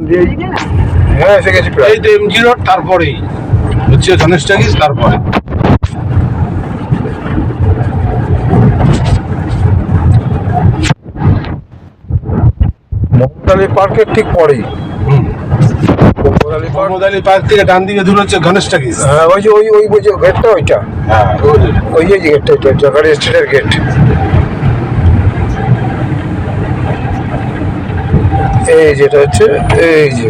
হ্যাঁ এসে গেছি প্রায় এই তো এমজি রোড তারপরেই হচ্ছে গণেশ টাকিস তারপরে পার্কের ঠিক পরেই পার্ক মোহাম্মদ আলী পার্ক থেকে ডান দিকে দূর হচ্ছে গণেশ টাকিস হ্যাঁ ওই যে ওই ওই ওই যে গেটটা ওইটা হ্যাঁ ওই যে। গেটটা ওইটা গেট এই যেটা হচ্ছে, এই যে।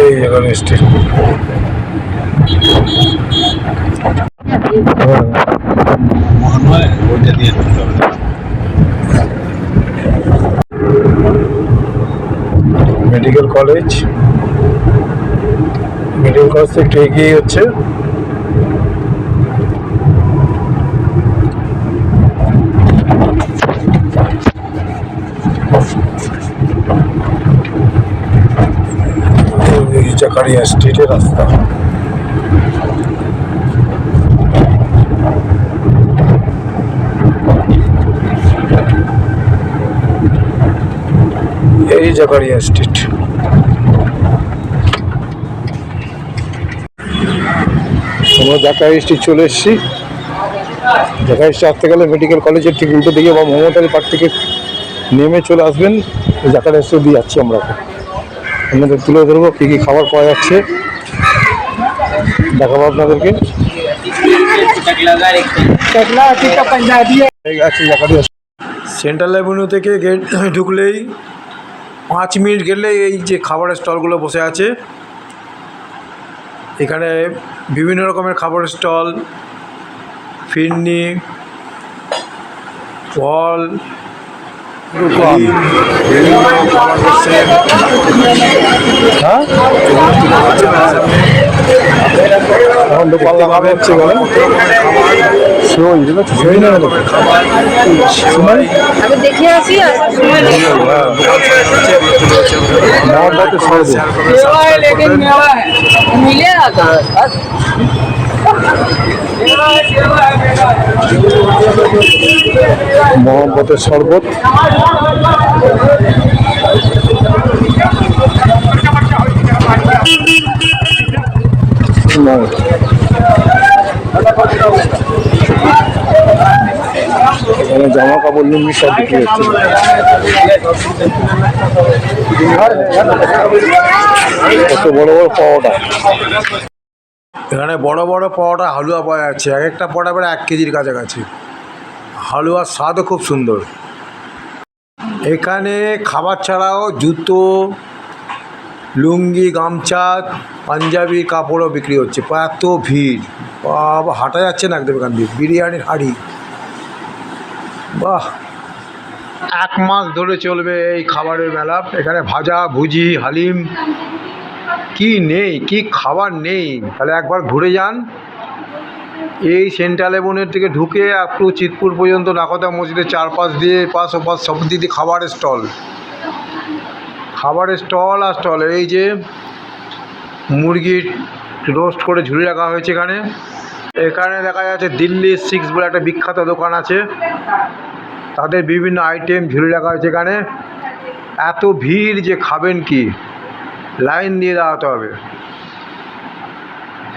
এই ওইটা দিয়ে মেডিকেল কলেজ। মেডিকেল কলেজ থেকে এগিয়ে হচ্ছে এই জাকারিয়া স্ট্রিটের রাস্তা। এই জাকারিয়া স্ট্রিট। আমরা জাকারিয়া স্ট্রিট চলে এসেছি। জাকারিয়া স্ট্রিট আসতে গেলে মেডিকেল কলেজের ঠিক উল্টো দিকে বা মমতারি পার্ক থেকে নেমে চলে আসবেন। জাকারিয়া স্ট্রিট দিয়ে যাচ্ছি আমরা। আপনাদের তুলে ধরবো, কী কী খাবার পাওয়া যাচ্ছে। দেখাবো আপনাদেরকে। সেন্ট্রাল অ্যাভিনিউ থেকে গেট ঢুকলেই পাঁচ মিনিট গেলে এই যে খাবারের স্টলগুলো বসে আছে। এখানে বিভিন্ন রকমের খাবারের স্টল, ফিরনি, ফল দোকান বিভিন্ন রকম খাবার বসছে হ্যাঁ এখন দোকান লাগানো হচ্ছে এখানে সই ঠিক আছে সই না হলো সময় আমি দেখে আসি আসার সময় মোহাম্মদ সরবত মিলে आता মোহাম্মদের শরবত। জামা কাপড় লুঙ্গি সব বিক্রি হচ্ছে। কত বড় বড় পাওয়াটা এখানে বড় বড় পাওয়াটা হালুয়া পাওয়া যাচ্ছে। এক একটা পাওয়াটা প্রায় এক কেজির কাছাকাছি। হালুয়ার স্বাদও খুব সুন্দর। এখানে খাবার ছাড়াও জুতো, লুঙ্গি, গামছা, পাঞ্জাবি কাপড়ও বিক্রি হচ্ছে। এত ভিড়। বাবা, হাঁটা যাচ্ছে না একদম এখান দিয়ে। বিরিয়ানির হাঁড়ি। বাহ! এক মাস ধরে চলবে এই খাবারের মেলা। এখানে ভাজা, ভুজি, হালিম কি নেই, কি খাবার নেই? তাহলে একবার ঘুরে যান। এই সেন্ট্রাল এবনের থেকে ঢুকে একটু চিতপুর পর্যন্ত নাকদা মসজিদের চারপাশ দিয়ে পাশ ও পাশ সব দিক দিয়ে খাবারের স্টল। খাবারের স্টল আর স্টল। এই যে মুরগির রোস্ট করে ঝুলি রাখা হয়েছে এখানে। এখানে দেখা যাচ্ছে দিল্লি সিক্স বলে একটা বিখ্যাত দোকান আছে। তাদের বিভিন্ন আইটেম ঝুলি রাখা হয়েছে এখানে। এত ভিড় যে খাবেন কি? লাইন দিয়ে দাঁড়াতে হবে।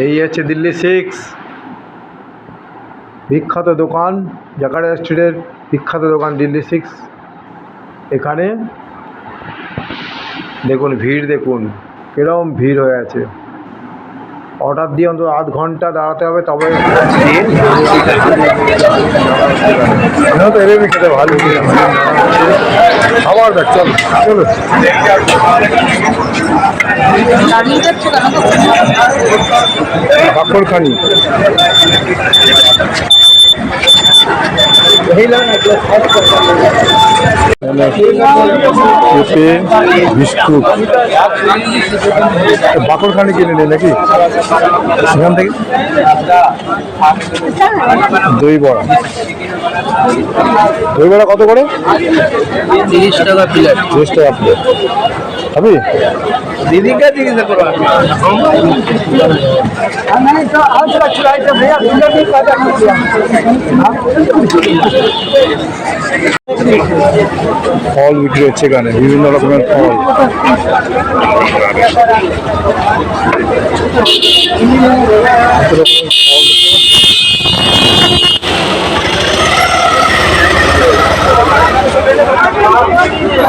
এই হচ্ছে দিল্লি সিক্স। বিখ্যাত দোকান, জাকারিয়া স্ট্রিটের বিখ্যাত দোকান দিল্লি সিক্স। এখানে দেখুন, ভিড় দেখুন, কীরকম ভিড় হয়ে আছে। অর্ডার দিয়ে অন্তত আধ ঘণ্টা দাঁড়াতে হবে তবে তো এরকমই খেতে ভালো খাবার দেখ চল চলো। পাপড় খানি পেঁপে বিস্কুট। বাকর খানি কিনে নে নাকি? সেখান থেকে? দই বড়া। দই বড়া কত করে? তিরিশ টাকা প্লেট। তিরিশ টাকা প্লেট। খাবি দিদিকে জিজ্ঞাসা করো। ফল বিক্রি হচ্ছে এখানে বিভিন্ন রকমের ফল রকমের ফল এই ফলের বিক্রি হচ্ছে। ও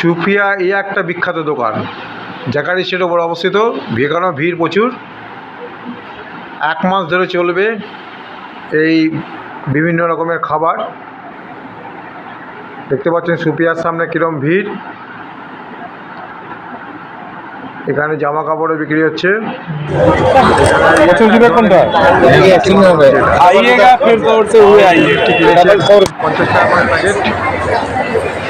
সুফিয়া এই একটা বিখ্যাত দোকান জাকারি সেটা ওপর অবস্থিত ভেগানো ভিড় প্রচুর। এক মাস ধরে চলবে এই বিভিন্ন রকমের খাবার। দেখতে পাচ্ছেন সুপিয়ার সামনে কীরকম ভিড়। এখানে জামা কাপড়ও বিক্রি হচ্ছে। পঞ্চাশ টাকা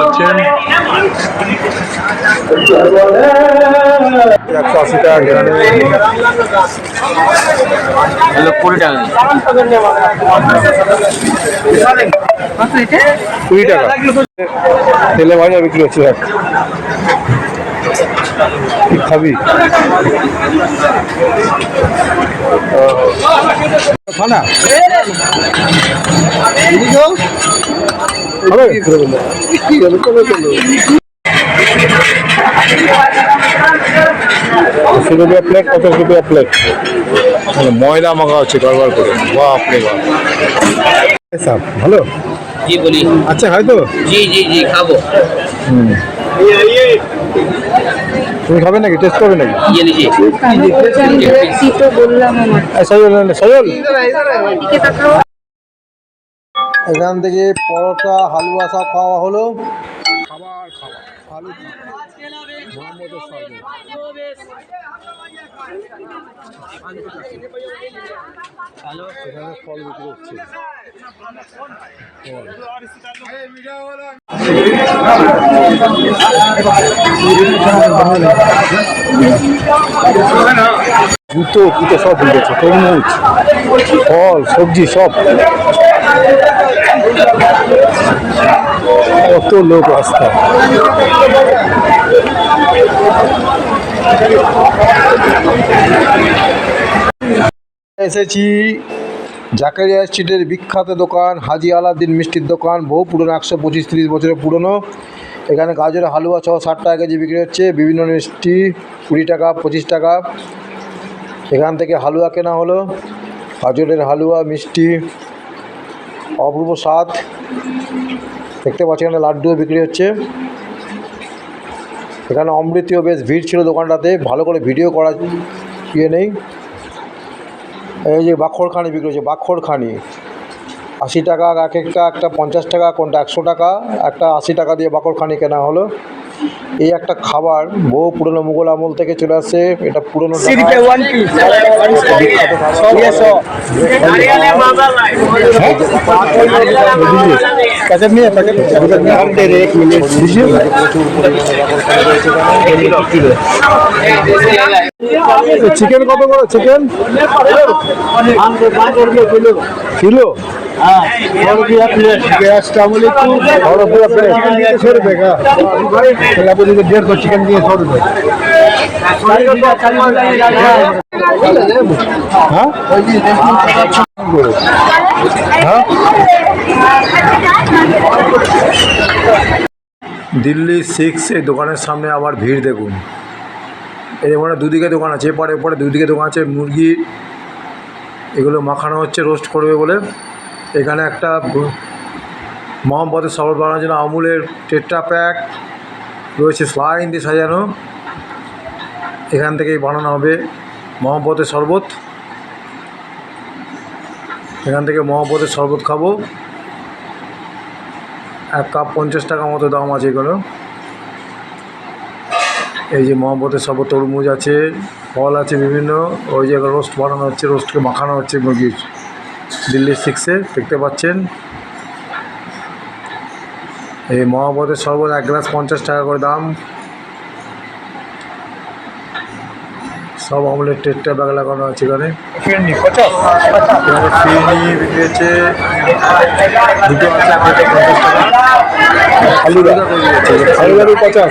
পাচ্ছেন একশো আশি টাকা। কুড়ি টাকা। কুড়ি টাকা তেলে ভাজা বিক্রি হচ্ছে দেখ। কি খাবি? খানা? হবে? আশি রুপিয়া প্লেট পঞ্চাশ রুপিয়া প্লেট মানে ময়দা মাখা হচ্ছে কারবার করে। বাপ। রে বাপ ভালো? জি বলি। আচ্ছা হয়তো জি জি জি খাব। তুমি খাবে নাকি? টেস্ট করবে নাকি? ইয়ে সজল এখান থেকে পরোটা হালুয়া সব খাওয়া হলো। খাবার খাবার। আলু এখানে ফল বিক্রি হচ্ছে। জুতো কুতো সব তরমুজ ফল সবজি সব। কত লোক রাস্তা। এসেছি জাকারিয়া স্ট্রিটের বিখ্যাত দোকান, হাজি আলাদ্দিন মিষ্টির দোকান, বহু পুরনো, একশো পঁচিশ তিরিশ বছরের পুরনো। এখানে গাজরের হালুয়া সহ ষাট টাকা কেজি বিক্রি হচ্ছে, বিভিন্ন মিষ্টি, কুড়ি টাকা, পঁচিশ টাকা। এখান থেকে হালুয়া কেনা হলো, গাজরের হালুয়া, মিষ্টি অপূর্ব স্বাদ। দেখতে পাচ্ছি এখানে লাড্ডুও বিক্রি হচ্ছে। এখানে অমৃতিও বেশ ভিড় ছিল দোকানটাতে, ভালো করে ভিডিও করা ইয়ে নেই। এই যে বাক্ষরখানি বিক্রি হচ্ছে, বাক্ষরখানি। আশি টাকা এক একটা একটা পঞ্চাশ টাকা, কোনটা একশো টাকা, একটা আশি টাকা দিয়ে বাকরখানি কেনা হলো। এই একটা খাবার বহু পুরনো মুঘল আমল থেকে চলে আসে। এটা পুরনো চিকেন কত করে? চিকেন কিলো চিকেন দিয়ে দিল্লি সিক্স, এই দোকানের সামনে আবার ভিড় দেখুন। এই ওখানে দুদিকে দোকান আছে এপারে এপারে দুদিকে দোকান আছে, মুরগি, এগুলো মাখানো হচ্ছে রোস্ট করবে বলে। এখানে একটা মোহাম্মদের শরবত বানানোর জন্য আমুলের টেট্রা প্যাক রয়েছে স্লাইন দিয়ে সাজানো। এখান থেকেই বানানো হবে মোহাম্মদের শরবত। এখান থেকে মহাপদের শরবত খাব। এক কাপ পঞ্চাশ টাকা মতো দাম আছে এগুলো। এই যে মহাপদের সব তরমুজ আছে, ফল আছে বিভিন্ন, ওই যে রোস্ট বানানো হচ্ছে, রোস্টকে মাখানো হচ্ছে মুরগির। দিল্লি সিক্সে দেখতে পাচ্ছেন। এই মহাপদের শরবত এক গ্লাস পঞ্চাশ টাকা করে দাম। সব আমলের টেটটা ব্যাগ লাগানো আছে এখানে। এখানে ফিরনি বিক্রি হচ্ছে দুটো আছে পঞ্চাশ টাকা। ফালুদা করে দিয়েছে। ফালুদারও পঞ্চাশ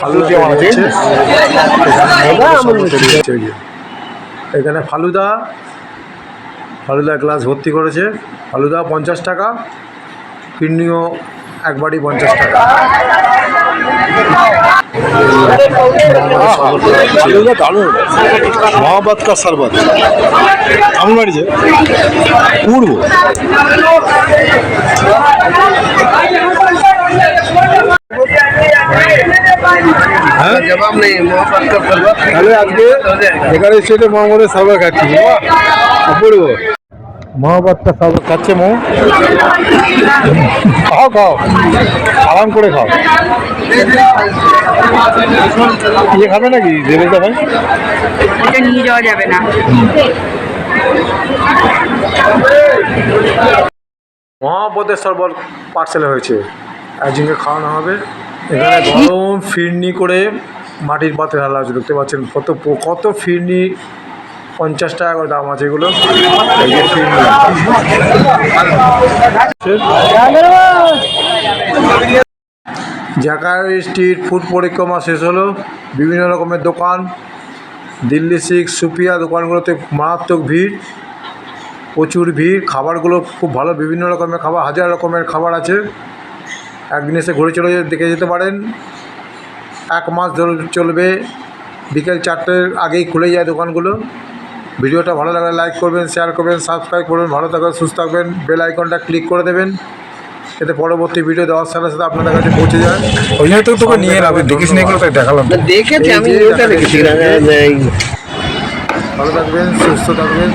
ফালুদা এখানে ফালুদা। ফালুদা গ্লাস ভর্তি করেছে। ফালুদা পঞ্চাশ টাকা ফিরনিও একবারই পঞ্চাশ টাকা। ফালুদা দারুণ মহাবাদ কা নেই মোহাম্মদ কা শরবত তাহলে আজকে এখানে স্টেটে মোহাম্মদের সার্ভার খাচ্ছি অপূর্ব মহাবাদটা সার্ভার খাচ্ছে মো খাও খাও। আরাম করে খাও। ইয়ে খাবে নাকি দেবে ভাই? এটা নিয়ে যাওয়া যাবে না। মহাপদের শরবত পার্সেল হয়েছে। একজনকে খাওয়ানো হবে। এখানে গরম ফিরনি করে মাটির পাত্রে ঢালা আছে দেখতে পাচ্ছেন। কত কত ফিরনি পঞ্চাশ টাকা করে দাম আছে এগুলো। জাকার স্ট্রিট ফুড পরিক্রমা শেষ হলো। বিভিন্ন রকমের দোকান। দিল্লি সিক্স সুপিয়া দোকানগুলোতে মারাত্মক ভিড়। প্রচুর ভিড়। খাবারগুলো খুব ভালো। বিভিন্ন রকমের খাবার, হাজার রকমের খাবার আছে। একদিন এসে ঘুরে চলে দেখে যেতে পারেন। এক মাস ধরে চলবে। বিকেল চারটের আগেই খুলে যায় দোকানগুলো। ভিডিওটা ভালো লাগলে লাইক করবেন শেয়ার করবেন সাবস্ক্রাইব করবেন ভালো থাকবেন সুস্থ থাকবেন বেল আইকনটা ক্লিক করে দেবেন এতে পরবর্তী ভিডিও দেওয়ার সাথে সাথে আপনাদের কাছে পৌঁছে যায়। ওই জন্য তো তোকে নিয়ে যাবে দেখিস নি এগুলো তাই দেখালাম। দেখেছি আমি ভালো থাকবেন সুস্থ থাকবেন।